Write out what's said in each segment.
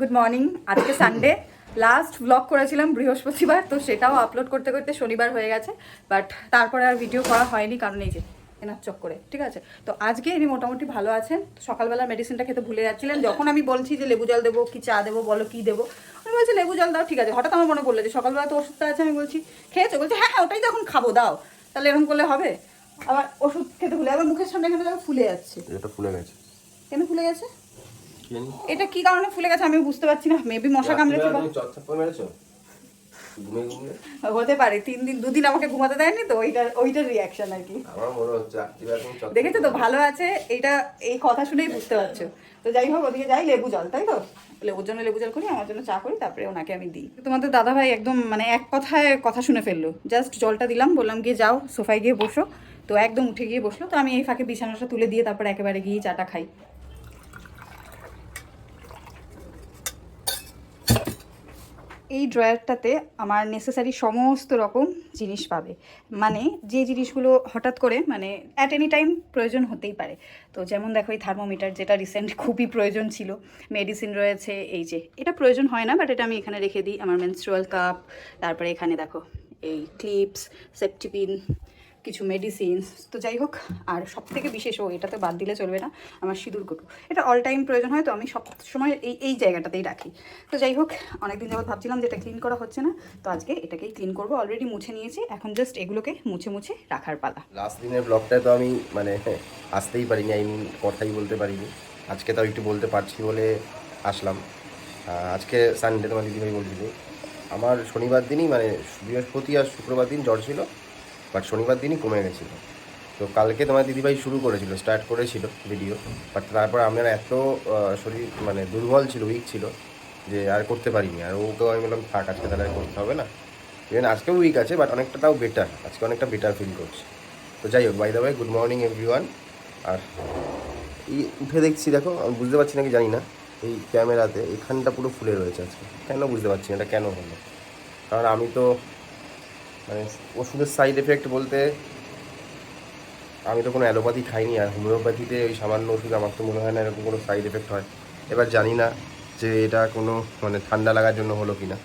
Good morning আজকে Sunday last blog করেছিলাম বৃহস্পতিবার তো সেটাও আপলোড করতে করতে শনিবার হয়ে গেছে বাট তারপরে আর ভিডিও করা হয়নি কারণ এই যে এনার চক করে ঠিক আছে? তো আজকে ইনি মোটামুটি ভালো আছেন। সকালবেলা মেডিসিনটা খেতে ভুলে যাচ্ছিলেন। যখন আমি বলছি যে লেবু জল দেবো কি চা দেবো বলো কি দেবো আমি বলছি লেবু জল দাও ঠিক আছে। হঠাৎ আমার মনে পড়ল যে সকালবেলা তো ওষুধটা আছে আমি বলছি খেয়েছো? বলছি হ্যাঁ ওটাই তো এখন খাব দাও। তাহলে এরকম করলে হবে? আবার ওষুধ খেতে ভুলে আবার মুখের সামনে এখানে ফুলে যাচ্ছে। এটা ফুলে গেছে। কেন ফুলে গেছে? এটা কি কারণে ফুলে গেছে আমি বুঝতে পারছি না। মেবি মশা কামড়েছে হতে পারে তিন দিন দুদিন আমাকে ঘুমাতে দেয়নি তো ওইটার ওইটার রিয়াকশন আর কি। মনে দেখেছ তো ভালো আছে এইটা এই কথা শুনেই বুঝতে পারছ। তো যাই হোক ওদিকে যাই লেবু জল তাই তো? লেবুর জন্য লেবু জল করি আমার জন্য চা করি তারপরে ওনাকে আমি দিই। তোমাদের দাদা ভাই একদম মানে এক কথায় কথা শুনে ফেলল। জাস্ট জলটা দিলাম বললাম গিয়ে যাও সোফায় গিয়ে বসো। তো একদম উঠে গিয়ে বসল। তো আমি এই ফাঁকে বিছানাটা তুলে দিয়ে তারপরে একেবারে গিয়ে চাটা খাই। এই ড্রয়ারটাতে আমার নেসেসারি সমস্ত রকম জিনিস পাবে। মানে যে জিনিসগুলো হঠাৎ করে মানে অ্যাট এনি টাইম প্রয়োজন হতেই পারে। তো যেমন দেখো, এই থার্মোমিটার যেটা রিসেন্ট খুবই প্রয়োজন ছিল। মেডিসিন রয়েছে, এই যে, এটা প্রয়োজন হয় না বাট এটা আমি এখানে রেখে দিই। আমার মেনস্ট্রুয়াল কাপ তারপরে এখানে দেখো, এই ক্লিপস সেপটিপিন কিছু মেডিসিনস তো যাই হোক, আর সব থেকে বিশেষ ও এটাতে বাদ দিলে চলবে না, আমার সিঁদুর কটু। এটা অল টাইম প্রয়োজন হয়, তো আমি সব সময় এই এই জায়গাটাতেই রাখি। তো যাই হোক, অনেকদিন যাবত ভাবছিলাম যে এটা ক্লিন করা হচ্ছে না, তো আজকে এটাকেই ক্লিন করব। অলরেডি মুছে নিয়েছি, এখন জাস্ট এগুলোকে মুছে মুছে রাখার পালা। লাস্ট দিনের ব্লগটায় তো আমি মানে আসতেই পারিনি আই মিন কথাই বলতে পারিনি। আজকে তাও একটু বলতে পারছি বলে আসলাম। আজকে সানডে তোমার দিদিভাই বলছিল আমার শনিবার দিনই মানে বৃহস্পতি আর শুক্রবার দিন জ্বর ছিল। বাট শনিবার দিনই কমে গেছিল। তো কালকে তোমার দিদিভাই শুরু করেছিল স্টার্ট করেছিল ভিডিও বাট তারপর আমার এত শরীর মানে দুর্বল ছিল উইক ছিল, যে আর করতে পারিনি। আর ওকেও আমি বললাম, থাক, আজকে তাহলে করতে হবে না। ইভেন আজকেও উইক আছে বাট অনেকটা তাও বেটার আজকে অনেকটা বেটার ফিল করছি। তো যাই হোক by the way good morning everyone আর এই উঠে দেখছি, দেখো, আমি বুঝতে পারছি নাকি জানি না, এই ক্যামেরাতে এখানটা পুরো ফুলে রয়েছে আজকে। কেন বুঝতে পারছি না, এটা কেন হলো? কারণ আমি তো মানে ওষুধের সাইড এফেক্ট বলতে আমি তো কোনো অ্যালোপ্যাথি খাইনি আর হোমিওপ্যাথিতে ওই সামান্য ওষুধ আমার তো মনে হয় না এরকম কোনো সাইড এফেক্ট হয়। এবার জানি না যে এটা কোনো মানে ঠান্ডা লাগার জন্য হলো কি না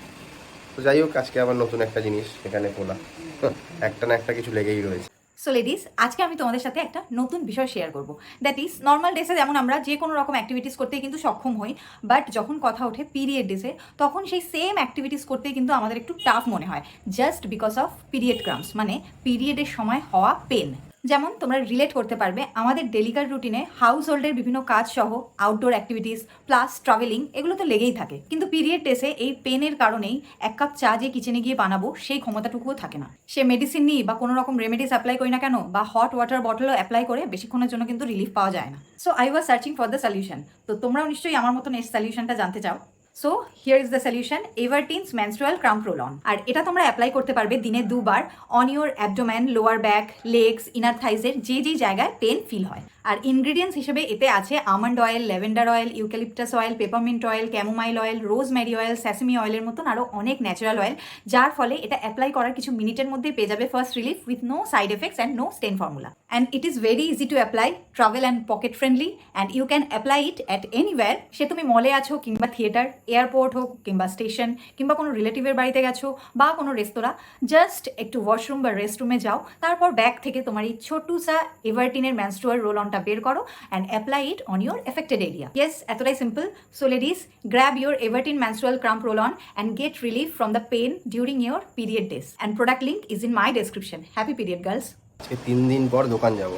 তো যাই হোক, আজকে আবার নতুন একটা জিনিস এখানে খোলা। একটা না একটা কিছু লেগেই রয়েছে। সো লেডিস আজকে আমি তোমাদের সাথে একটা নতুন বিষয় শেয়ার করব। দ্যাট ইজ নর্মাল ডেসে যেমন আমরা যে কোনো রকম অ্যাক্টিভিটিস করতে কিন্তু সক্ষম হই বাট যখন কথা ওঠে পিরিয়ড ডেসে তখন সেই সেম অ্যাক্টিভিটিস করতে কিন্তু আমাদের একটু টাফ মনে হয় just because of period cramps মানে পিরিয়ডের সময় হওয়া পেন যেমন তোমরা রিলেট করতে পারবে, আমাদের ডেলিকার রুটিনে হাউস হোল্ডের বিভিন্ন কাজ সহ আউটডোর অ্যাক্টিভিটিস প্লাস ট্রাভেলিং এগুলো তো লেগেই থাকে। কিন্তু পিরিয়ড ডেসে এই পেনের কারণেই এক কাপ চা যে কিচেনে গিয়ে বানাবো, সেই ক্ষমতাটুকুও থাকে না। সে মেডিসিন নিই বা কোনো রকম রেমেডিস অ্যাপ্লাই করি না কেন, বা হট ওয়াটার বটলও অ্যাপ্লাই করে বেশিক্ষণের জন্য কিন্তু রিলিফ পাওয়া যায় না। So I was searching for the solution তো তোমরাও নিশ্চয়ই আমার মতন এই সলিউশনটা জানতে চাও। So here is the solution Everteen's menstrual cramp roll on আর এটা তোমরা অ্যাপ্লাই করতে পারবে দিনে দুবার on your abdomen lower back legs inner থাইসের যে যে জায়গায় পেন ফিল হয়। আর ইনগ্রিডিয়েন্টস হিসেবে এতে আছে almond oil lavender oil eucalyptus oil peppermint oil chamomile oil rosemary oil sesame অয়েলের মতন আরও অনেক ন্যাচারাল অয়েল যার ফলে এটা অ্যাপ্লাই করার কিছু মিনিটের মধ্যেই পেয়ে যাবে first relief with no side effects and no stain formula and it is very easy to apply travel and pocket friendly and you can apply it at anywhere say তুমি মলে আছো কিংবা থিয়েটার এয়ারপোর্ট হোক কিংবা station কিংবা কোনো রিলেটিভের বাড়িতে গেছো বা কোনো রেস্তোরাঁ জাস্ট একটু ওয়াশরুম বা রেস্টরুমে যাও, তারপর ব্যাগ থেকে তোমার এই ছোট্টুসা এভারটিনের ম্যানস্টুয়ার রোল অনটা বের করো and apply it on your affected area yes এতটাই simple so ladies grab your Everteen menstrual cramp roll on get relief from the pain during your period days. And product link is in my description. Happy period, girls. আজকে তিন দিন পর দোকান যাব।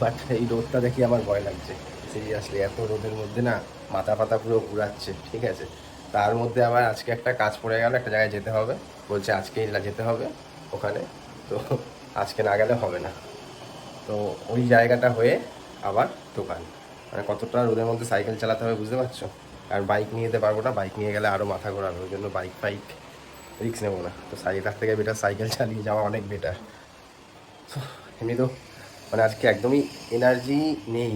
But এই রোদটা দেখি আমার ভয় লাগছে। সিরিয়াসলি এত রোদের মধ্যে না মাথা পাতা পুরো ঘুরাচ্ছে, ঠিক আছে? তার মধ্যে আবার আজকে একটা কাজ পড়ে গেল, একটা জায়গায় যেতে হবে। বলছে আজকেই যেতে হবে ওখানে। তো আজকে না গেলে হবে না। তো ওই জায়গাটা হয়ে আবার দোকান। মানে কতটা রোদের মধ্যে সাইকেল চালাতে হবে বুঝতে পারছ? আর বাইক নিয়ে যেতে পারব না, বাইক নিয়ে গেলে আরও মাথা ঘোরাবে, ওই জন্য বাইক ফাইক রিক্স নেব না। তো সাইকেল তার থেকে বেটার সাইকেল চালিয়ে যাওয়া অনেক বেটার এমনি তো মানে আজকে একদমই এনার্জি নেই।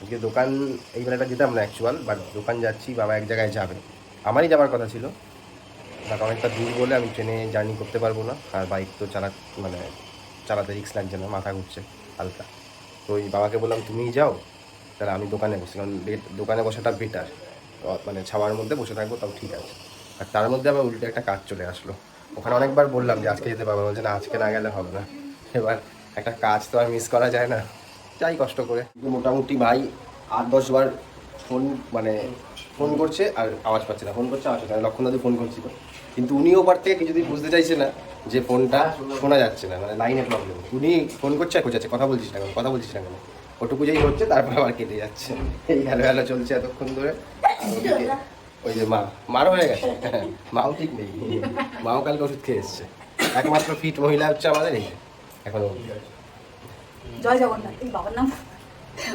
আজকে দোকান, এই বেলাটা যেতাম না অ্যাকচুয়াল বাট দোকান যাচ্ছি, বাবা এক জায়গায় যাবে। আমারই যাওয়ার কথা ছিল। বাট অনেকটা দূর বলে আমি ট্রেনে জার্নি করতে পারব না। আর বাইক তো চালা মানে চালাতে রিক্স লাগছে না, মাথা ঘুরছে। হালকা। তো ওই বাবাকে বললাম তুমিই যাও, তাহলে আমি দোকানে বসি, কারণ দোকানে বসাটা বেটার মানে ছাওয়ার মধ্যে বসে থাকব, তাও ঠিক আছে। আর তার মধ্যে আমার উল্টে একটা কাজ চলে আসলো। ওখানে অনেকবার বললাম যে, আজকে যেতে পারব বলছে, না, আজকে না গেলে হবে না। এবার একটা কাজ তো আর মিস করা যায় না। যাই কষ্ট করে। মোটামুটি ভাই আট, দশ বার ফোন মানে ফোন করছে আর আওয়াজ পাচ্ছে না। ফোন করছে, আওয়াজ পাচ্ছে না। লক্ষণ দাদু ফোন করছিল। কিন্তু উনি ওপার থেকে কিছুদিন বুঝতে চাইছে না যে ফোনটা শোনা যাচ্ছে না মানে লাইনে প্রবলেম উনি ফোন করছে আর কোচাচ্ছে কথা বলছিস না কেন, কথা বলছিস না কেন? ওটুকু যেই হচ্ছে, তারপর আবার কেটে যাচ্ছে। এই হ্যালো হ্যালো চলছে এতক্ষণ ধরে। ওই যে মা, মারও হয়ে গেছে। মাও ঠিক নেই। মাও কালকে ওষুধ খেয়ে এসছে। একমাত্র ফিট মহিলা হচ্ছে আমাদের এই এখন জয় জগন্নাথ বাবার নাম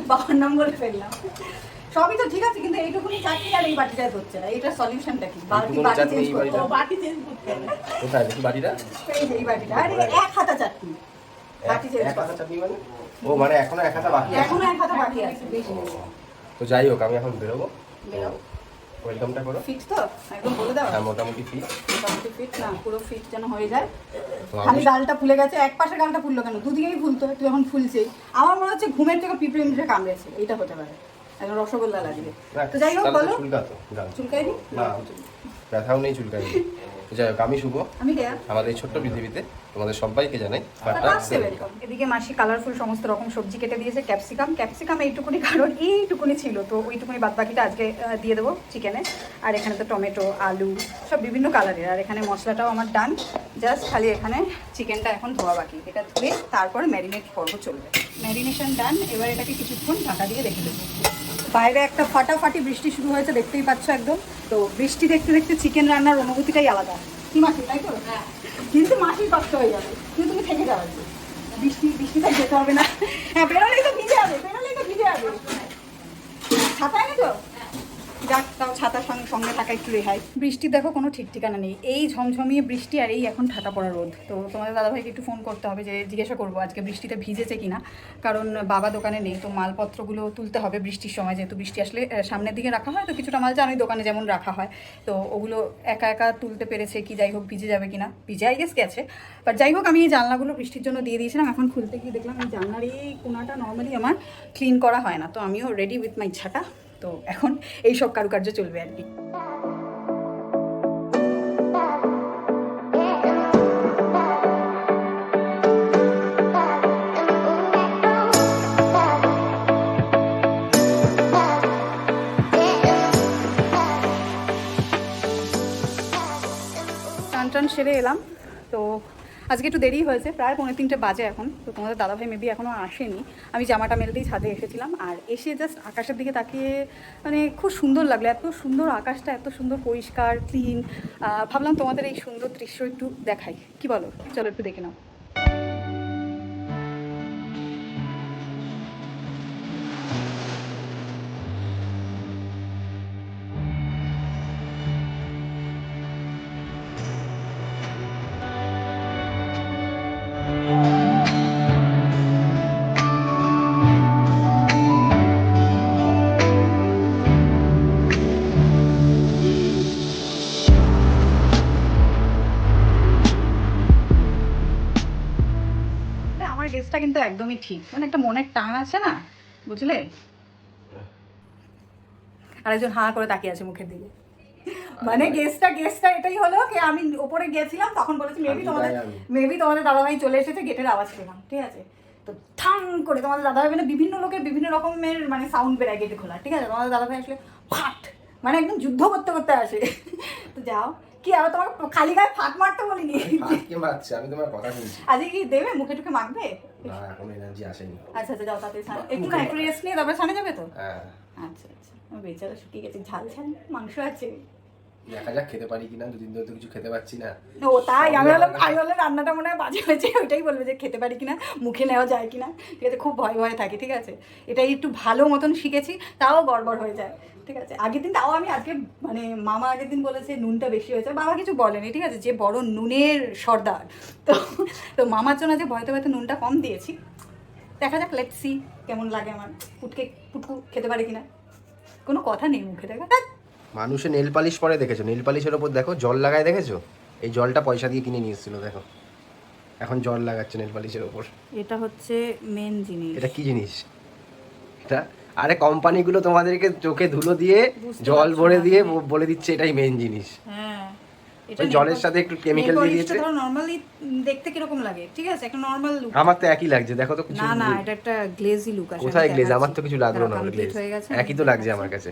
বাবার নাম বলে ফেললাম। সবই তো ঠিক আছে কিন্তু এইটুকুনি চাটনি আর এই বাটিটাই হচ্ছে না। সলিউশনটা কি? বাটি বাটি চেঞ্জ করতে বাটিটা? হবে। বাটি চেঞ্জ করতে হবে। কোথায়? দেখি বাড়িটা। এই যে এই বাটিটা আরে এক হাতা চাটনি বাটি চেঞ্জ এক হাতা চাটনি মানে? ও মানে এখনও এক হাতা বাকি আছে? এখনও এক হাতা বাকি আছে বেশি তো যাই হোক আমি এখন বেরোবো। বেরো। ওয়েলকামটা করো। ফিট তো? একদম বলে দাও। হ্যাঁ মোটামুটি ফিট মোটামুটি ফিট না পুরো ফিট যেন হয়ে যায়। খালি আমি গালটা ফুলে গেছে এক পাশে গালটা ফুললো কেন? দুদিকেই ফুলতো একটু যখন ফুলছে। আমার মনে হচ্ছে ঘুমের থেকে পিঁপড়ে মিটে কামড়েছে এইটা হতে পারে। রসগোল্লা লাগবে। তো যাই হোক বলো। চুলকাতো চুলকাই নি না ব্যথাও নেই চুলকাই যাই হোক আমি শুভ। আমি দেয়া এই ছোট্ট পৃথিবীতে তোমাদের সবাইকে জানাই এদিকে মাসি কালারফুল সমস্ত রকম সবজি কেটে দিয়েছে ক্যাপসিকাম ক্যাপসিকাম এইটুকুনি কারণ এইটুকুনি ছিল তো ওইটুকুনি বাদ বাকিটা আজকে দিয়ে দেবো চিকেনে আর এখানে তো টমেটো আলু সব বিভিন্ন কালারের আর এখানে মশলাটাও আমার ডান জাস্ট খালি এখানে চিকেনটা এখন ধোয়া বাকি। এটা ধুয়ে তারপরে ম্যারিনেট পর্ব চলবে। ম্যারিনেশন ডান এবার এটাকে কিছুক্ষণ ঢাকা দিয়ে রেখে দেবো। বাইরে একটা ফাটাফাটি বৃষ্টি শুরু হয়েছে দেখতেই পাচ্ছ একদম। তো বৃষ্টি দেখতে দেখতে চিকেন রান্নার অনুভূতিটাই আলাদা। কি মাসি তাই তো? কিন্তু মাসির কষ্ট হয়ে যাবে। কিন্তু তুমি থেকে যাবে বৃষ্টি বৃষ্টিটা যেতে হবে না। হ্যাঁ বেরোলেই তো ভিজে যাবে বেরোলেই তো ভিজে যাবে। ছাতা না তো যাক তাও ছাতার সঙ্গে থাকা একটু রেহাই। বৃষ্টির দেখো, কোনো ঠিক ঠিকানা নেই। এই ঝমঝমিয়ে বৃষ্টি আর এই এখন ঠাটা পড়া রোদ। তো তোমাদের দাদাভাইকে একটু ফোন করতে হবে যে জিজ্ঞাসা করব, আজকে বৃষ্টিতে ভিজেছে কিনা? কারণ বাবা দোকানে নেই, তো মালপত্রগুলো তুলতে হবে বৃষ্টির সময়, যেহেতু বৃষ্টি আসলে সামনের দিকে রাখা হয়, তো কিছুটা মাল জানোই দোকানে যেমন রাখা হয়। তো ওগুলো একা একা তুলতে পেরেছে কি, যাই হোক, ভিজে যাবে কিনা? ভিজে আই গেস গেছে। বাট যাই হোক, আমি এই জানলাগুলো বৃষ্টির জন্য দিয়ে দিয়েছিলাম। এখন খুলতে গিয়ে দেখলাম এই জানলার এই কোনাটা নর্মালি আমার ক্লিন করা হয় না। তো আমিও রেডি উইথ মাই ছাটা তো এখন এই সব কারুকার্য চলবে আর কি। সেরে এলাম তো আজকে একটু দেরি হয়েছে, প্রায় পৌনে তিনটে বাজে এখন, তো তোমাদের দাদাভাই মেবি এখনও আসেনি। আমি জামাটা মেলতেই ছাদে এসেছিলাম, আর এসে জাস্ট আকাশের দিকে তাকিয়ে মানে খুব সুন্দর লাগল, এত সুন্দর আকাশটা, এত সুন্দর পরিষ্কার ক্লিন ভাবলাম তোমাদের এই সুন্দর দৃশ্য একটু দেখাই। কি বলো? চলো একটু দেখে নাও। ঠিক। মানে একটা মনের টান আছে না বুঝলে? আরেকজন হা করে তাকিয়ে আছে মুখের দিকে। মানে গেস্টটা গেস্টটা এটাই হলো কি আমি ওপরে গেছিলাম তখন বলেছি মেবি তোমাদের। মেবি তোমাদের দাদাভাই চলে এসেছে গেটের আওয়াজ পেলাম ঠিক আছে? তো ঠাং করে তোমাদের দাদাভাই মানে বিভিন্ন লোকের বিভিন্ন রকমের মানে সাউন্ড বেরায় গেটে খোলা ঠিক আছে? তোমাদের দাদাভাই আসলে ফাট মানে একদম যুদ্ধ করতে করতে আসে। তো যাও কি আবার তোমার খালি গায়ে ফাট মারতে বলিনি? কে মারছে? আমি তোমার কথা শুনছি। আজকে কি দেবে? মুখে টুকে মাখবে? না এখন এনার্জি আসেনি। আচ্ছা আচ্ছা যাও তাতে একটু না একটু রেস্ট নিয়ে তারপরে স্নানে যাবে তো? হ্যাঁ। আচ্ছা আচ্ছা। বেচারা শুকিয়ে গেছে। ঝাল ঝাল মাংস আছে। দেখা যাক খেতে পারি কিনা। দুদিন ধরে তো কিছু খেতে পাচ্ছি না। ও তাই? আমি হলাম আমি হলে রান্নাটা মনে হয় বাজে হয়েছে। ওইটাই বলবে যে খেতে পারি কিনা মুখে নেওয়া যায় কিনা। ঠিক আছে খুব ভয় ভয় থাকে ঠিক আছে। এটাই একটু ভালো মতন শিখেছি তাও গড়বড় হয়ে যায়। ঠিক আছে? আগের দিন তাও আমি আজকে মানে মামা আগের দিন বলেছে নুনটা বেশি হয়েছে বাবা কিছু বলেনি ঠিক আছে? যে বড় নুনের সর্দার। তো তো মামার জন্য যে ভয়তে ভয়তে নুনটা কম দিয়েছি। দেখা যাক লেটস সি কেমন লাগে আমার। পুটকে পুটকু খেতে পারে কিনা। কোনো কথা নেই মুখে দেখা মানুষে নেল পালিশ পরে দেখেছ? নেল পালিশের ওপর দেখো জল লাগায় দেখেছ? এই জলটা পয়সা দিয়ে কিনে নিয়ে এসেছিল দেখো। এখন জল লাগাচ্ছে নেল পালিশের ওপর। এটা হচ্ছে মেন জিনিস। এটা কি জিনিস? এটা আরে কোম্পানিগুলো তোমাদেরকে চোখে ধুলো দিয়ে জল ভরে দিয়ে বলে দিচ্ছে এটাই মেন জিনিস। হ্যাঁ জলের সাথে একটু chemical দিয়ে দিয়েছে। ধরো নরমালি দেখতে কীরকম লাগে ঠিক আছে? একটা নরমাল লুক আমার তো একই লাগছে দেখো তো কিছু না না এটা একটা গ্লেজি লুক আছে কোথায় গ্লেজ আমার তো কিছু লাগল না গ্লেজ হয়ে গেছে একই তো লাগছে আমার কাছে।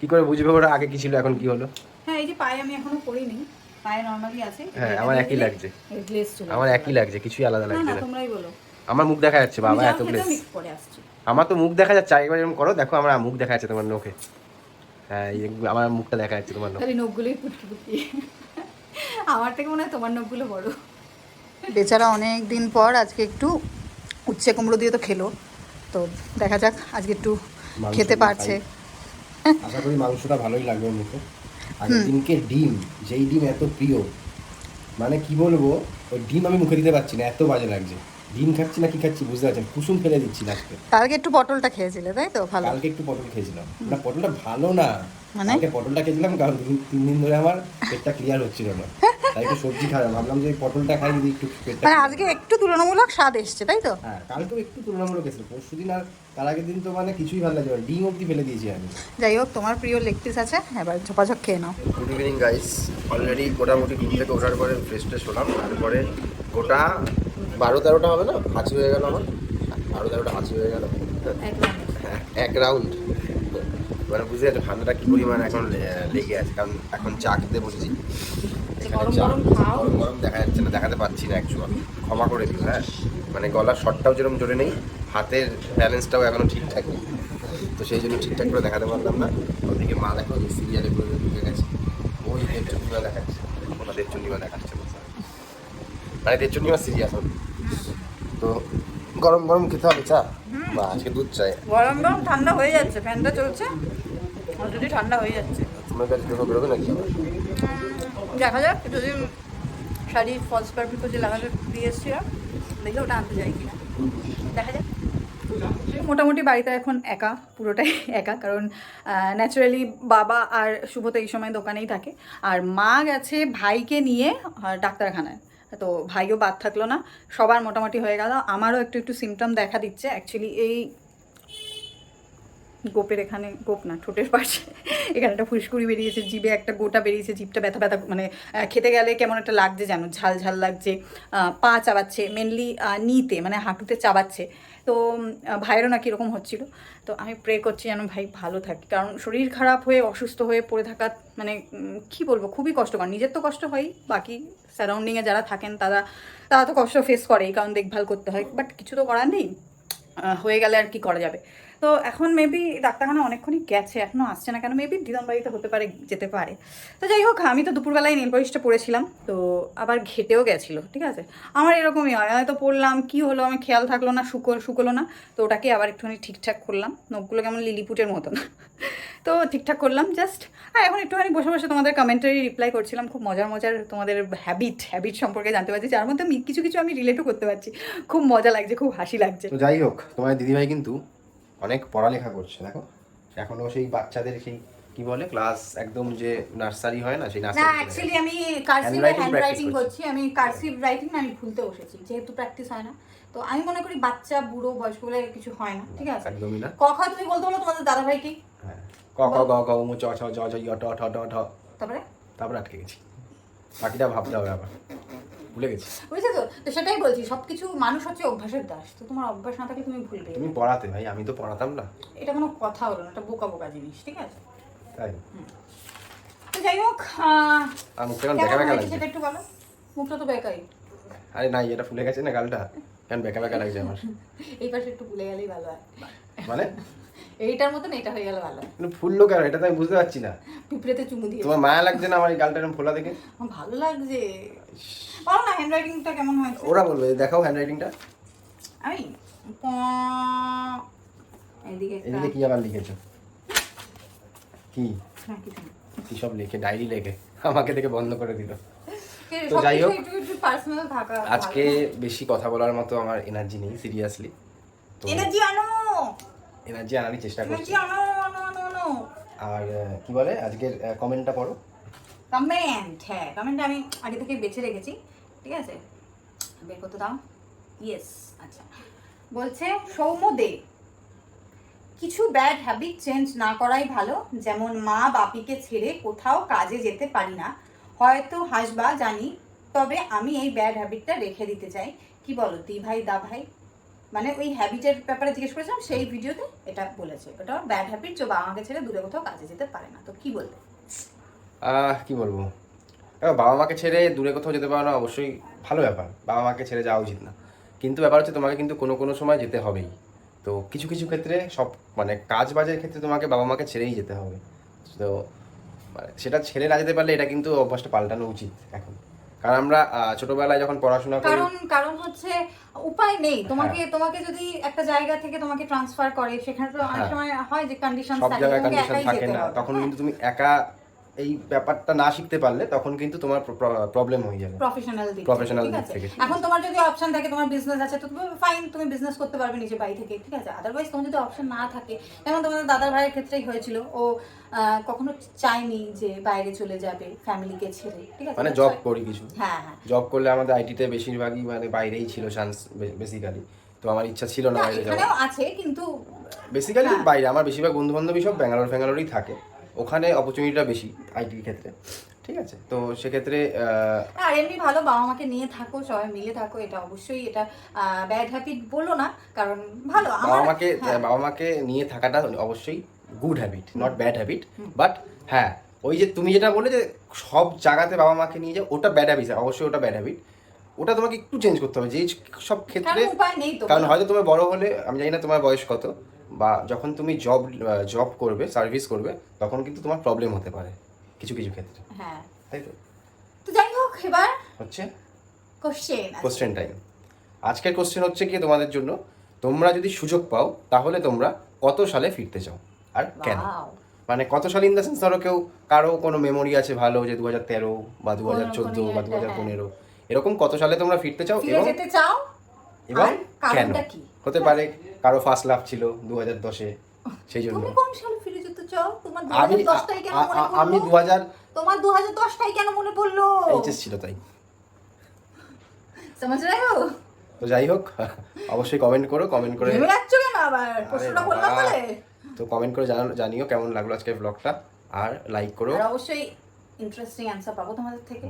কি করে বুঝবে ওরা আগে কি ছিল এখন কি হলো? হ্যাঁ এই যে পায়ে আমি এখনও করিনি পায়ে নরমালি আছে হ্যাঁ, আমার একই লাগছে। গ্লেজ আমার একই লাগছে কিছুই আলাদা লাগছে না। তোমরাই বলো। আমার মুখ দেখা যাচ্ছে বাবা এত গ্লেজ পরে আসছি। আমার তো মুখ দেখা যাচ্ছে একবার এরকম করো দেখো আমার মুখ দেখা যাচ্ছে তোমার নখে। হ্যাঁ এই আমার মুখটা দেখা যাচ্ছে তোমার নখে। নখগুলোই ফুটকি ফুটকি আমার থেকে মনে হয় তোমার নখগুলো বড়। বেচারা অনেক দিন পর আজকে একটু উচ্ছে কুমড়ো দিয়ে তো খেলো। তো দেখা যাক আজকে একটু খেতে পারছে। আশা করি মাংসটা ভালোই লাগবে ওর মুখে। আগের দিনকে ডিম যেই ডিম এত প্রিয় মানে কি বলব ওই ডিম আমি মুখে দিতে পারছি না এত বাজে লাগছে। ডিম খাচ্ছি না কি খাচ্ছি বুঝতে পারছি না। কুসুম ফেলে দিচ্ছি লাস্টে। কালকে একটু পটলটা খেয়েছিলে তাই তো? ভালো। কালকে একটু পটল খেয়েছিলাম। না পটলটা ভালো না। মানে? কালকে পটলটা খেয়েছিলাম কারণ তিন- দিন ধরে আমার পেটটা ক্লিয়ার হচ্ছিল না। তাই একটু সবজি খাওয়া। ভাবলাম যে পটলটা খাই যদি একটু পেটটা মানে আজকে একটু তুলনামূলক স্বাদ এসছে তাই তো? হ্যাঁ কালকেও একটু তুলনামূলক এসেছিল পরশু দিন আর তার আগের দিন তো মানে কিছুই ভালো লাগছে না। ডিম অব্দি ফেলে দিয়েছি আমি। যাই হোক তোমার প্রিয় লেগ পিস আছে। এবার ঝপাঝপ খেয়ে নাও। গুড ইভিনিং গাইস অলরেডি মোটামুটি ঘুম থেকে ওঠার পরে ফ্রেশ ট্রেশ হলাম। তারপরে গোটা বারো তেরোটা হবে না? হাঁচি হয়ে গেল আমার। বারো তেরোটা হাঁচি হয়ে গেল। এক রাউন্ড মানে বুঝতে যাচ্ছে ঠান্ডাটা কি পরিমাণ এখন লেগে আছে কারণ এখন চা খেতে বসেছি। এখানে গরম দেখা যাচ্ছে না দেখাতে পাচ্ছি না অ্যাকচুয়াল ক্ষমা করে দিও হ্যাঁ? মানে গলার শটটাও যেরকম জোরে নেই হাতের ব্যালেন্সটাও এখনও ঠিকঠাক নেই। তো সেই জন্য ঠিকঠাক করে দেখাতে পারলাম না। ওদিকে মা দেখো সিরিয়ালে করে ঢুকে গেছে। ওই দেড়চন্ডিমা দেখাচ্ছে ওনা দেড়চন্ডিমা দেখাচ্ছে। মানে দেড়চন্ডিমা সিরিয়াস হবে তো গরম গরম খেতে হবে চা? বা আজকে দুধ চাই। গরম গরম ঠান্ডা হয়ে যাচ্ছে ফ্যানটা চলছে। অলরেডি ঠান্ডা হয়ে যাচ্ছে। তোমার কাছে দেখো বেরোবে নাকি? দেখা যাক যদি শাড়ি ফলস পারফিউম যে লাগাতে দিয়ে এসেছিলাম দেখি ওটা আনতে যাই কিনা। দেখা যাক। মোটামুটি বাড়িতে এখন একা পুরোটাই একা কারণ ন্যাচারালি বাবা আর শুভ তো এই সময় দোকানেই থাকে। আর মা গেছে ভাইকে নিয়ে ডাক্তারখানায়। তো ভাইও বাদ থাকল না, সবার মোটামুটি হয়ে গেল। আমারও একটু একটু সিমটম দেখা দিচ্ছে। অ্যাকচুয়ালি এই গোপের এখানে, গোপ না, ঠোঁটের পাশে। এখানে একটা ফুসকুড়ি বেরিয়েছে, জিভে একটা গোটা বেরিয়েছে, জিভটা ব্যথা ব্যথা মানে খেতে গেলে কেমন একটা লাগছে যেন, ঝাল ঝাল লাগছে। পা চাবাচ্ছে মেনলি নিতে মানে হাঁটুতে চাবাচ্ছে। তো ভাইয়েরও নাকি এরকম হচ্ছিল। তো আমি প্রে করছি যেন ভাই ভালো থাকি। কারণ শরীর খারাপ হয়ে, অসুস্থ হয়ে পড়ে থাকা মানে কি বলব, খুবই কষ্টকর। নিজের তো কষ্ট হয় বাকি সারাউন্ডিংয়ে যারা থাকেন, তারা তারা তো কষ্ট ফেস করেই, কারণ দেখভাল করতে হয়। বাট কিছু তো করার নেই। হয়ে গেলে আর কি করা যাবে? তো এখন মেবি ডাক্তারখানা অনেকক্ষণই গেছে এখনও আসছে না কেন? মেবি দিদন বাড়িতে হতে পারে, যেতে পারে। তো যাই হোক, আমি তো দুপুরবেলায় নেল পলিশটা পরেছিলাম, তো আবার ঘেটেও গেছিল, ঠিক আছে? আমার এরকমই হয়, হয়তো পড়লাম কি হলো আমি খেয়াল থাকল না, শুকো, শুকলো না, তো ওটাকে আবার একটুখানি ঠিকঠাক করলাম, নখগুলো কেমন লিলিপুটের মতন। তো ঠিকঠাক করলাম জাস্ট আর এখন একটুখানি বসে বসে তোমাদের কমেন্টারি রিপ্লাই করছিলাম, খুব মজার মজার তোমাদের হ্যাবিট হ্যাবিট সম্পর্কে জানতে পারছি, যার মধ্যে কিছু কিছু আমি রিলেটও করতে পারছি। খুব মজা লাগছে, খুব হাসি লাগছে। যাই হোক তোমার দিদিভাই কিন্তু অনেক পড়ালেখা করছে দেখো। এখনও সেই বাচ্চাদের সেই কি বলে ক্লাস একদম যে নার্সারি হয় না সেই না নার্সারি অ্যাকচুয়ালি আমি কার্সিভ Handwriting হ্যান্ড রাইটিং করছি। আমি কার্সিভ রাইটিং আমি ভুলতে বসেছি যেহেতু প্র্যাকটিস হয় না। তো আমি মনে করি বাচ্চা বুড়ো বয়স্ক বলে কিছু হয় না ঠিক আছে? একদমই না। ক খ তুমি বলতে বলো তোমাদের দাদা ভাইকে হ্যাঁ। ক ক গ গ উম চ ছ জ ঝ ই ট ঠ ড ঢ তারপরে? তারপর আটকে গেছি। বাকিটা ভাবতে হবে আবার। ভুলে গেছি। বুঝছ তো? তো সেটাই বলছি সবকিছু মানুষ হচ্ছে অভ্যাসের দাস তো তোমার অভ্যাস না থাকলে তুমি ভুলবে তুমি পড়াতে ভাই আমি তো পড়াতাম না। এটা কোনো কথা হলো না এটা বোকা বোকা জিনিস ঠিক আছে? তাই? তো যাই হোক মুখটা বেকা বেকা লাগছে। সেটা একটু বলো? মুখটা তো বেকাই। আরে নাই এটা ফুলে গেছে না গালটা? কেন বেকা বেকা লাগছে আমার। এই পাশে একটু ভুলে গেলেই ভালো হয়। মানে? এইটার মতন এটা হয়ে গেলে ভালো। হয় কিন্তু ফুললো কেন? এটা তো আমি বুঝতে পারছি না। পিঁপড়েতে চুমু দিয়ে তোমার মায়া লাগছে না আমার এই গালটা এরকম ফোলা দেখে? আমার ভালো লাগছে। বলো না হ্যান্ড রাইটিংটা কেমন হয়েছে? ওরা বলবে দেখাও হ্যান্ড রাইটিংটা আমি এদিকে এদিকে কি আবার লিখেছো? কি? কিছু কি সব লিখে? ডায়েরি লেখে? আমাকে দেখে বন্ধ করে দিল। তো যাই হোক, আজকে বেশি কথা বলার মতো আমার এনার্জি নেই সিরিয়াসলি এনার্জি আনো এনার্জি আনারই চেষ্টা করছি। আর কি বলে? আজকের কমেন্টটা পড়ো। কমেন্ট হ্যাঁ কমেন্ট আমি আগে থেকে বেছে রেখেছি ঠিক আছে? বের করতে দাও। ইয়েস আচ্ছা। বলছে সৌম্য দে কিছু ব্যাড হ্যাবিট চেঞ্জ না করাই ভালো যেমন মা বাপিকে ছেড়ে কোথাও কাজে যেতে পারি না। হয়তো হাসবা জানি তবে আমি এই ব্যাড হ্যাবিটটা রেখে দিতে চাই। কি বলো দি ভাই দা ভাই? মানে ওই হ্যাবিটের ব্যাপারে জিজ্ঞেস করেছিলাম, সেই ভিডিওতে এটা বলেছে। ওটা ব্যাড হ্যাবিট যে বাবা মাকে ছেড়ে দূরে কোথাও কাজে যেতে পারে না। তো কি বলবে? কি বলব? বাবা মাকে ছেড়ে দূরে কোথাও যেতে পারো না অবশ্যই ভালো ব্যাপার। বাবা মাকে ছেড়ে যাওয়া উচিত না। কিন্তু ব্যাপার হচ্ছে, তোমাকে কিন্তু কোনো কোনো সময় যেতে হবেই। তো কিছু কিছু ক্ষেত্রে সব মানে কাজ বাজের ক্ষেত্রে তোমাকে বাবা মাকে ছেড়েই যেতে হবে। তো মানে সেটা ছেড়ে না যেতে পারলে এটা কিন্তু অভ্যাসটা পাল্টানো উচিত এখন। কারণ আমরা ছোটবেলায় যখন পড়াশোনা করি কারণ কারণ হচ্ছে উপায় নেই। তোমাকে তোমাকে যদি একটা জায়গা থেকে তোমাকে ট্রান্সফার করে সেখানে তো অনেক হ্যাঁ। সময় হয় যে কন্ডিশন সব জায়গায় কন্ডিশন থাকে না। তখন কিন্তু তুমি একা এই ব্যাপারটা না শিখতে পারলে তখন কিন্তু তোমার প্রবলেম হয়ে যাবে। প্রফেশনাল দিক ঠিক দিক থেকে, এখন তোমার যদি অপশন থাকে তোমার বিজনেস আছে তো তুমি ফাইন তুমি বিজনেস করতে পারবে নিজে বাড়ি থেকে ঠিক আছে? আদারওয়াইজ তোমার যদি অপশন না থাকে যেমন তোমাদের দাদার ভাইয়ের ক্ষেত্রেই হয়েছিল ও কখনো চাইনি যে বাইরে চলে যাবে ফ্যামিলিকে ছেড়ে ঠিক আছে? মানে জব করি কিছু। হ্যাঁ হ্যাঁ। জব করলে আমাদের আইটিতে বেশিরভাগই মানে বাইরেই ছিল চান্স বেসিক্যালি তো আমার ইচ্ছা ছিল না বাইরে যাওয়ার। আছে কিন্তু বেসিক্যালি। বাইরে। আমার বেশিরভাগ বন্ধু বান্ধবী সব ব্যাঙ্গালোর ফ্যাঙ্গালোরই থাকে। ওখানে অপরচুনিটিটা বেশি আইটির ক্ষেত্রে। ঠিক আছে? তো সেক্ষেত্রে আর এমনি ভালো বাবা মাকে নিয়ে থাকো সবাই মিলে থাকো এটা অবশ্যই এটা ব্যাড হ্যাবিট বলো না কারণ ভালো বাবা মাকে হ্যাঁ। বাবা মাকে নিয়ে থাকাটা অবশ্যই good habit not bad habit but হ্যাঁ ওই যে তুমি যেটা বলে যে সব জায়গাতে বাবা মাকে নিয়ে যাও ওটা ব্যাড হ্যাবিট অবশ্যই ওটা ব্যাড হ্যাবিট ওটা তোমাকে একটু চেঞ্জ করতে হবে যে সব ক্ষেত্রে কারণ হয়তো তোমার বড় হলে আমি জানি না তোমার বয়স কত বা যখন তুমি জব জব করবে সার্ভিস করবে তখন কিন্তু তোমার প্রবলেম হতে পারে কিছু কিছু ক্ষেত্রে। হ্যাঁ। তাই তো? তো যাই হোক এবার হচ্ছে কোশ্চেন কোশ্চেন টাইম আজকের কোশ্চেন হচ্ছে কি তোমাদের জন্য? তোমরা যদি সুযোগ পাও তাহলে তোমরা কত সালে ফিরতে চাও? আর কেন? মানে কত সাল ইন দ্য সেন্স ধরো কেউ কারও কোনো মেমোরি আছে ভালো যে দু হাজার তেরো বা দু হাজার চোদ্দ বা দু হাজার হ্যাঁ। পনেরো? এরকম কত সালে তোমরা ফিরতে চাও এবং যেতে চাও? এবং কেন? হতে পারে কারও ফার্স্ট লাভ ছিল দু হাজার দশে সেই জন্য। কোন সালে ফিরে যেতে চাও? তোমার দু আমি হাজার দশটাই কেন মনে আ- আমি দু হাজার তোমার দু হাজার দশটাই কেন মনে পড়ল? এইচএস ছিল তাই। সমাজ তো যাই হোক অবশ্যই কমেন্ট করো কমেন্ট করে ভেবে রাখছো কেন আবার? প্রশ্নটা করলাম বলে তো কমেন্ট করে জানিও কেমন লাগল আজকের ব্লগটা আর লাইক করো। আর অবশ্যই ইন্টারেস্টিং অ্যান্সার পাবো তোমাদের থেকে।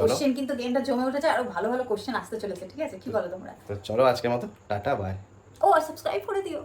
কোশ্চেন কিন্তু গেমটা জমে উঠেছে আরও ভালো ভালো কোশ্চেন আসতে চলেছে ঠিক আছে? কি বলো তোমরা? তো চলো আজকের মতো টাটা বাই ও আর সাবস্ক্রাইব করে দিও